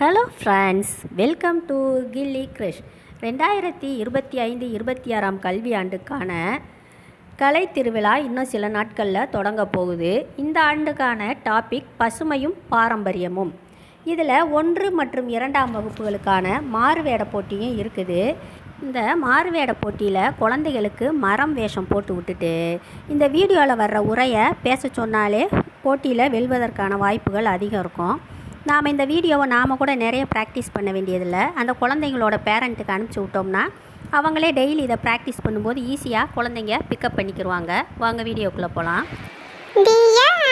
Hello friends welcome to Gilli Krish ரெண்டாயிரத்தி இருபத்தி ஐந்து இருபத்தி ஆறாம் கல்வியாண்டுக்கான கலை திருவிழா இன்னும் சில நாட்களில் தொடங்க போகுது. இந்த ஆண்டுக்கான டாபிக் பசுமையும் பாரம்பரியமும். இதில் ஒன்று மற்றும் இரண்டாம் வகுப்புகளுக்கான மாறுவேட போட்டியும் இருக்குது. இந்த மாறுவேட போட்டியில் குழந்தைகளுக்கு மரம் வேஷம் போட்டு விட்டுட்டு இந்த வீடியோவில் வர்ற உரையை பேச சொன்னாலே போட்டியில் வெல்வதற்கான வாய்ப்புகள் அதிகம் இருக்கும். நாம் இந்த வீடியோவை நாம் கூட நிறைய ப்ராக்டிஸ் பண்ண வேண்டியதில்லை. அந்த குழந்தைங்களோட பேரண்ட்டுக்கு அனுப்பிச்சி விட்டோம்னா அவங்களே டெய்லி இதை ப்ராக்டிஸ் பண்ணும்போது ஈஸியாக குழந்தைங்க பிக்கப் பண்ணிக்கிடுவாங்க வாங்க வீடியோக்குள்ளே போகலாம் டியர்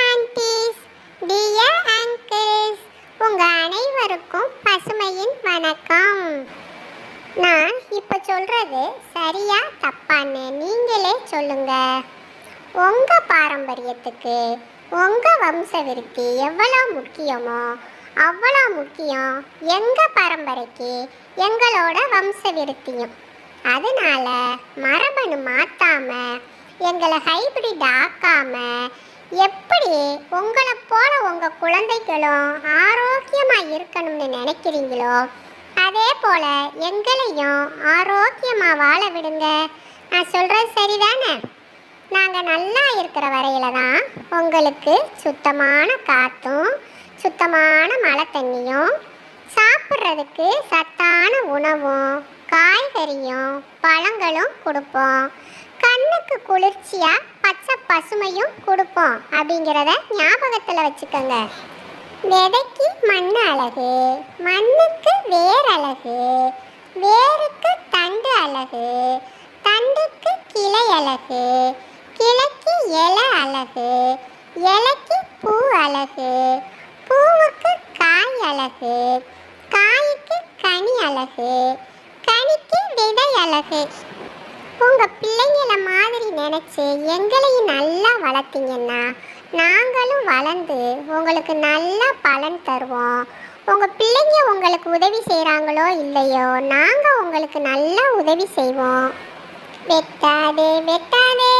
அனைவருக்கும் பசுமையின் வணக்கம். நான் இப்போ சொல்கிறது சரியா தப்பான்னு நீங்களே சொல்லுங்க. உங்க பாரம்பரியத்துக்கு உங்க வம்ச விருத்தி எவ்வளவு முக்கியமோ அவ்வளோ முக்கியம். எங்கள் பரம்பரைக்கு எங்களோட வம்ச விருத்தியும். அதனால மரபணு மாற்றாமல் எங்களை ஹைபிரிட் ஆக்காமல் எப்படி உங்களை போல உங்கள் குழந்தைகளும் ஆரோக்கியமாக இருக்கணும்னு நினைக்கிறீங்களோ அதே போல் எங்களையும் ஆரோக்கியமாக வாழ விடுங்க. நான் சொல்கிறது சரிதானே? நாங்கள் நல்லா இருக்கிற வரையில தான் உங்களுக்கு சுத்தமான காற்றும் சுத்தமான மழை தண்ணியும் சாப்பிட்றதுக்கு சத்தான உணவும் காய்கறியும் பழங்களும் கொடுப்போம். கண்ணுக்கு குளிர்ச்சியாக பச்சை பசுமையும் கொடுப்போம் அப்படிங்கிறத ஞாபகத்தில் வச்சுக்கோங்க. விதைக்கு மண் அழகு மண்ணுக்கு வேர் அழகு வேருக்கு தண்டு அழகு தண்டுக்கு கிளை அழகு கிளைக்கு இலை அழகு இலைக்கு பூ அழகு பூவுக்கு காய் அழகு காய்க்கு கனி அழகு கனிக்கு விதை அழகு. உங்க பிள்ளைங்கள மாதிரி நினச்சி எங்களையும் நல்லா வளர்த்தீங்கன்னா நாங்களும் வளர்ந்து உங்களுக்கு நல்லா பலன் தருவோம். உங்க பிள்ளைங்க உங்களுக்கு உதவி செய்கிறாங்களோ இல்லையோ நாங்கள் உங்களுக்கு நல்லா உதவி செய்வோம். வெட்டாதே வெட்டாதே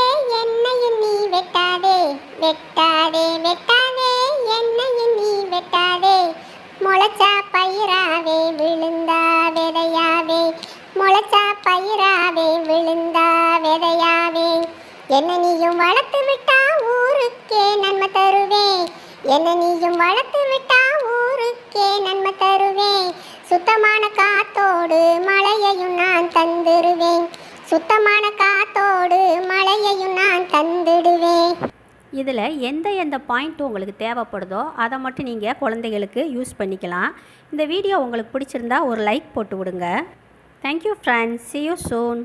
என்னையும் நீ வெட்டாதே வெட்டாதே வெட்டாதே முளைச்சா பயிராவே விழுந்தா விதையாவே. முளைச்சா பயிராவே விழுந்தா விதையாவே. என்ன நீயும் வளர்த்து விட்டா ஊருக்கே நன்மை தருவேன் என்ன நீயும் வளர்த்து விட்டா ஊருக்கே நன்மை தருவேன் சுத்தமான காத்தோடு மழையையும் நான் தந்துடுவேன். சுத்தமான காத்தோடு மழையையும் நான் தந்துடுவேன். இதில் எந்த எந்த பாயிண்ட் உங்களுக்கு தேவைப்படுதோ அதை மட்டும் நீங்கள் குழந்தைகளுக்கு யூஸ் பண்ணிக்கலாம். இந்த வீடியோ உங்களுக்கு பிடிச்சிருந்தா ஒரு லைக் போட்டு விடுங்க. Thank you friends see you soon